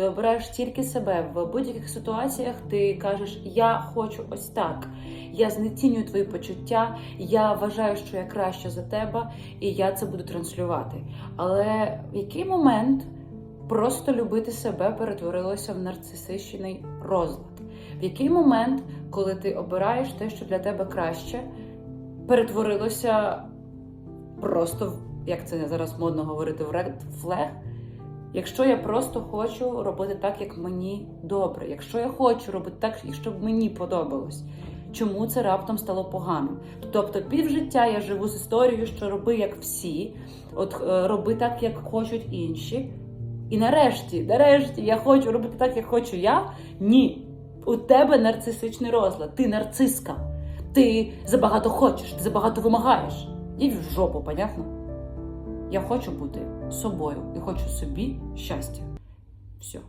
ти обираєш тільки себе в будь-яких ситуаціях. Ти кажеш, я хочу ось так. Я знецінюю твої почуття, я вважаю, що я краще за тебе, і я це буду транслювати. Але в який момент просто любити себе перетворилося в нарцисичний розлад? В який момент, коли ти обираєш те, що для тебе краще, перетворилося просто в як це зараз модно говорити, в ред флег? Якщо я просто хочу робити так, як мені добре, якщо я хочу робити так, щоб мені подобалось, чому це раптом стало поганим? Тобто, півжиття я живу з історією, що роби як всі, от е, роби так, як хочуть інші. І нарешті, нарешті, я хочу робити так, як хочу я. Ні. У тебе нарцисичний розлад, ти нарциска, ти забагато хочеш, ти забагато вимагаєш. І в жопу, понятно? Я хочу бути собою і хочу собі щастя. Все.